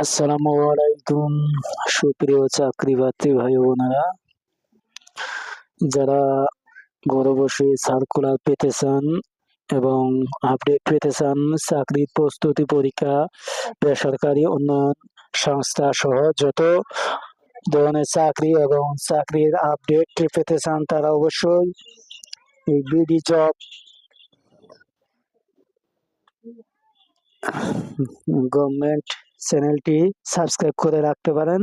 আসসালামু আলাইকুম, সুপ্রিয় চাকরি প্রার্থী ভাই বোনেরা যারা ঘরে বসে সার্কুলার পেতে চান এবং আপডেট পেতে চান চাকরির প্রস্তুতি পরীক্ষা, বেসরকারি উন্নয়ন সংস্থা সহ যত ধরনের চাকরি এবং চাকরির আপডেট পেতে চান, তারা অবশ্যই বিডি জব গভর্নমেন্ট চ্যানেলটি সাবস্ক্রাইব করে রাখতে পারেন।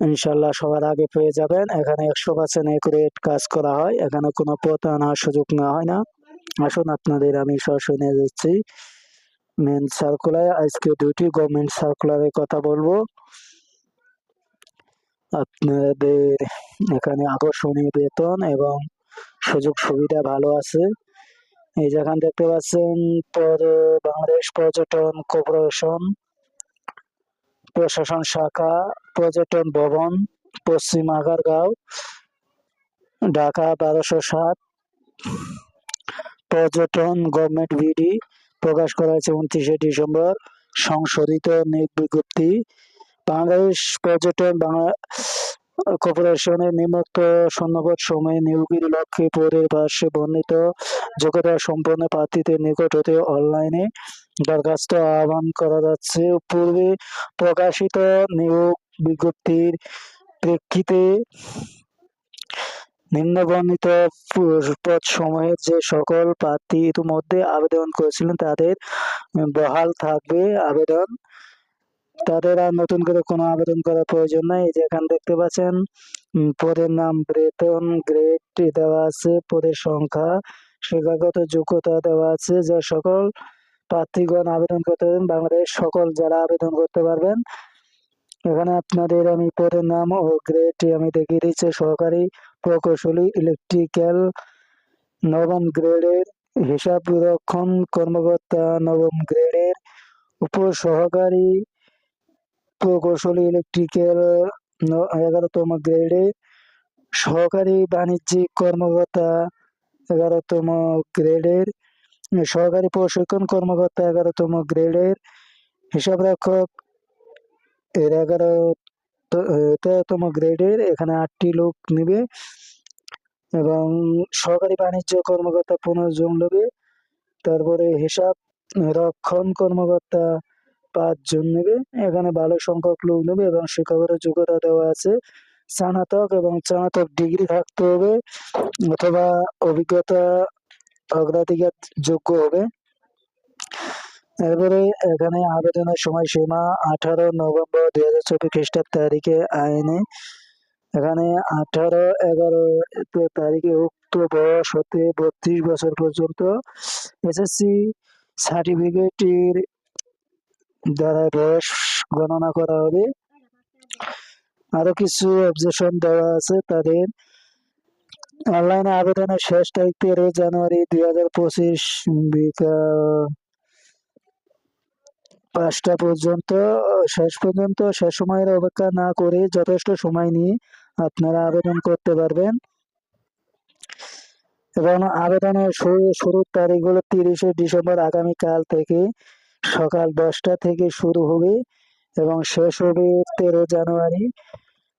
ইনশাল্লাহ সবার আগে পেয়ে যাবেন। এখানে একশো পার্সেন্ট একুরেট কাজ করা হয়। এখানে কোনো প্রতারণার সুযোগ নেওয়া হয় না। আসুন আপনাদের আমি সরাসরি নিয়ে যাচ্ছি। মেন সার্কুলার আজকে দুটি গভর্নমেন্ট সার্কুলারের কথা বলব। আপনাদের এখানে আকর্ষণীয় বেতন এবং সুযোগ সুবিধা ভালো আছে। এই যেখান দেখতে পাচ্ছেন পর, বাংলাদেশ পর্যটন কর্পোরেশন, প্রশাসন শাখা, পর্যটন ভবন, পশ্চিম আগারগাঁও, ঢাকা বারোশো সাত, পর্যটন গভর্নমেন্ট বিডি প্রকাশ করা হয়েছে উনত্রিশে ডিসেম্বর, সংশোধিত নিয়োগ বিজ্ঞপ্তি, বাংলাদেশ পর্যটন বাংলা কর্পোরেশনের নিম্নোক্ত শূন্যপদ সময়ে নিয়োগের লক্ষ্যে পরের পাশে বর্ণিত যোগ্যতা সম্পন্ন প্রার্থীদের নিকট হতে অনলাইনে দরখাস্ত আহ্বান করা যাচ্ছে। পূর্বে প্রকাশিত নিয়োগ বিজ্ঞপ্তির প্রেক্ষিতে নিম্নবর্ণিত পদ সময়ের যে সকল প্রার্থী ইতিমধ্যে আবেদন করেছিলেন, তাদের বহাল থাকবে আবেদন। তাদের আর নতুন করে কোনো আবেদন করার প্রয়োজন নাই। এই যে এখানে দেখতে পাচ্ছেন পদের নাম বেতন গ্রেড দেওয়া আছে, পদের সংখ্যা, শিক্ষাগত যোগ্যতা দেওয়া আছে, যা সকল প্রার্থীগণ আবেদন করতে পারেন বাংলাদেশ সকল যারা আবেদন করতে পারবেন। এখানে আপনাদের আমি পদের নাম ও গ্রেড আমি দেখিয়ে দিচ্ছি, সহকারী প্রকৌশলী, ইলেকট্রিক্যাল, নবম গ্রেডের হিসাব রক্ষণ কর্মকর্তা, নবম গ্রেডের উপ সহকারী প্রকৌশলী ইলেকট্রিক্যাল এগারোতম গ্রেডে সহকারী বাণিজ্যিক কর্মকর্তা, এগারোতম গ্রেডের সহকারী প্রশিক্ষণ কর্মকর্তা, এগারোতম গ্রেডের হিসাবরক্ষক এর এগারো তেরোতম গ্রেডের এখানে আটটি লোক নেবে এবং সহকারী বাণিজ্য কর্মকর্তা পনেরো জন নেবে। তারপরে হিসাব রক্ষণ কর্মকর্তা পাঁচজন নেবে। এখানে ভালো সংখ্যক লোক নেবে এবং শিক্ষাগত যোগ্যতা দেওয়া আছে। স্নাতক এবং স্নাতক ডিগ্রি থাকতে হবে অথবা অভিজ্ঞতা অগ্রাধিকার যোগ্য হবে। এরপরে এখানে আবেদনের সময়সীমা আঠারো নভেম্বর দুই হাজার চব্বিশ খ্রিস্টাব্দ তারিখে আইনে। এখানে আঠারো এগারো তারিখে উক্ত বয়স হতে বত্রিশ বছর পর্যন্ত এসএসসি সার্টিফিকেটের দ্বারা বয়স গণনা করা হবে। আরও কিছু অবজেকশন দেওয়া আছে তাদের। অনলাইনে আবেদনের শেষ তারিখ তেরো জানুয়ারি দুই হাজার পঁচিশ, বিকাল পাঁচটা পর্যন্ত। শেষ পর্যন্ত শেষ সময়ের অপেক্ষা না করে যথেষ্ট সময় নিয়ে আপনারা আবেদন করতে পারবেন। এবং আবেদনের শুরু শুরুর তারিখ হলো তিরিশে ডিসেম্বর আগামীকাল থেকে সকাল দশটা থেকে শুরু হবে এবং শেষ হবে তেরো জানুয়ারি।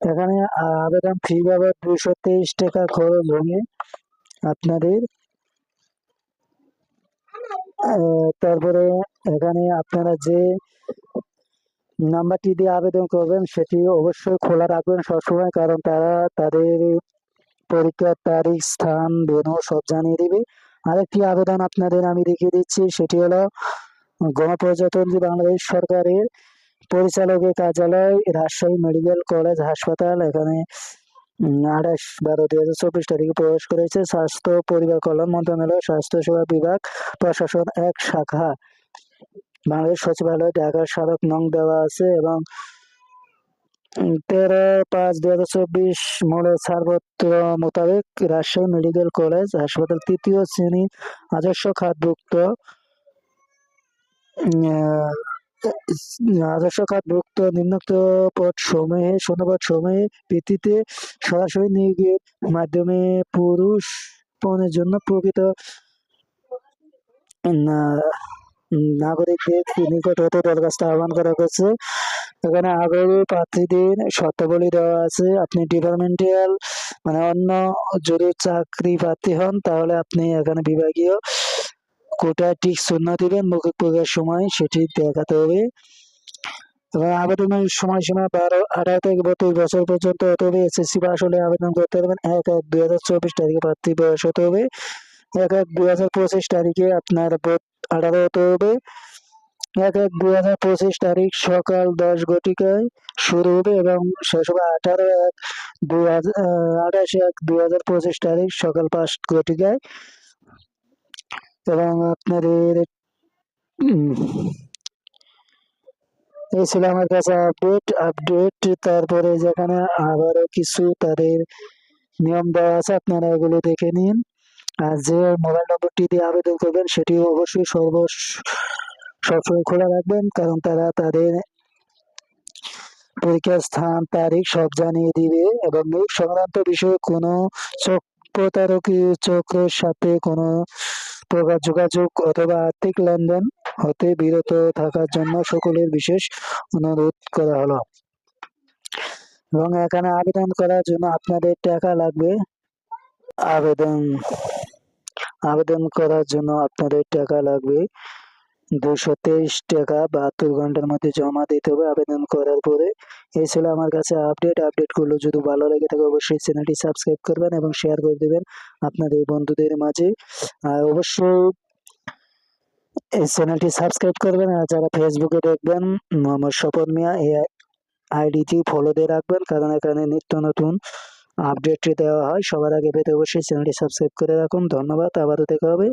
এখানে আবেদন ফি বাবদ দুশো তেইশ টাকা খরচ হবে আপনাদের। তারপরে এখানে আপনারা যে নাম্বারটি দিয়ে আবেদন করবেন সেটি অবশ্যই খোলা রাখবেন সবসময়, কারণ তারা তাদের পরীক্ষার তারিখ, স্থান, ভেনু সব জানিয়ে দেবে। আরেকটি আবেদন আপনাদের আমি দেখিয়ে দিচ্ছি, সেটি হলো গণপ্রজাতন্ত্রী বাংলাদেশ সরকারের পরিচালকের কার্যালয়, রাজশাহী মেডিকেল কলেজ হাসপাতাল, এখানে আঠাশ বারো দুই হাজার চব্বিশ তারিখে প্রবেশ করেছে স্বাস্থ্য পরিবার কল্যাণ মন্ত্রণালয়, স্বাস্থ্য সেবা বিভাগ, প্রশাসন এক শাখা। বাংলাদেশ সচিবালয়, ঢাকার স্মারক নং দেওয়া আছে এবং তেরো পাঁচ দুই হাজার চব্বিশ মোড়ে ছাড়পত্র মোতাবেক রাজশাহী মেডিকেল কলেজ হাসপাতাল তৃতীয় শ্রেণি আদর্শ খাতভুক্ত আদর্শ নিম্নোক্ত পদ ভিত্তিতে সরাসরি নিয়োগের মাধ্যমে পুরুষ পণের জন্য প্রকৃত নাগরিকদের নিকট হতে দরখাস্ত আহ্বান করা হয়েছে। এখানে আগ্রহী প্রার্থীদের শর্তাবলী দেওয়া আছে। আপনি ডিপার্টমেন্টাল মানে অন্য যদি চাকরি প্রার্থী হন, তাহলে আপনি এখানে বিভাগীয় কোটায় টিক শূন্য দিবেন মৌখিক পরীক্ষার সময় সেটি দেখাতে হবে। এবং আবেদনের সময়সীমা বারো, আঠারো থেকে বত্রিশ বছর পর্যন্ত হতে হবে। এসএসসি পাস হলে আবেদন করতে পারবেন এক এক দুই হাজার চব্বিশ তারিখে প্রার্থী বয়স হতে হবে। এক এক দুই হাজার পঁচিশ তারিখে আপনার আঠারো হতে হবে। এক এক দুই হাজার পঁচিশ তারিখ সকাল দশ ঘটিকায় শুরু হবে এবং শেষ হবে আঠারো এক দুই হাজার আঠাশ এক দুই হাজার পঁচিশ তারিখ সকাল পাঁচ ঘটিকায়। এবং আপনাদের এই ছিল আমার কাছে আপডেট আপডেট তারপরে যেখানে আবারও কিছু তাদের নিয়ম দেওয়া আছে, আপনারা এগুলো দেখে নিন। আর যে মোবাইল নম্বরটি দিয়ে আবেদন করবেন সেটি অবশ্যই সর্ব সবসময় খোলা রাখবেন, কারণ তারা তাদের পরীক্ষার স্থান, তারিখ সব জানিয়ে দিবে এবং সংক্রান্ত বিষয়ে কোনো চোখ প্রতারকী চক্রের সাথে কোনো প্রকার যোগাযোগ অথবা আর্থিক লেনদেন হতে বিরত থাকার জন্য সকলের বিশেষ অনুরোধ করা হলো। এবং এখানে আবেদন করার জন্য আপনাদের টাকা লাগবে। আবেদন আবেদন করার জন্য আপনাদের টাকা লাগবে। দুশো তেইশ টাকা বাহাত্তর ঘণ্টার মধ্যে জমা দিতে হবে আবেদন করার পরে। এই ছিল আমার কাছে আপডেট। আপডেটগুলো যদি ভালো লেগে থাকে অবশ্যই চ্যানেলটি সাবস্ক্রাইব করবেন এবং শেয়ার করে দেবেন আপনাদের বন্ধুদের মাঝে। আর অবশ্যই এই চ্যানেলটি সাবস্ক্রাইব করবেন আর যারা ফেসবুকে দেখবেন, মোহাম্মদ স্বপন মিয়া এই আইডিটি ফলো দিয়ে রাখবেন কারণ এখানে নিত্য নতুন আপডেট দেওয়া হয়। সবার আগে পেতে অবশ্যই চ্যানেলটি সাবস্ক্রাইব করে রাখুন। ধন্যবাদ। আবারও দেখা হবে।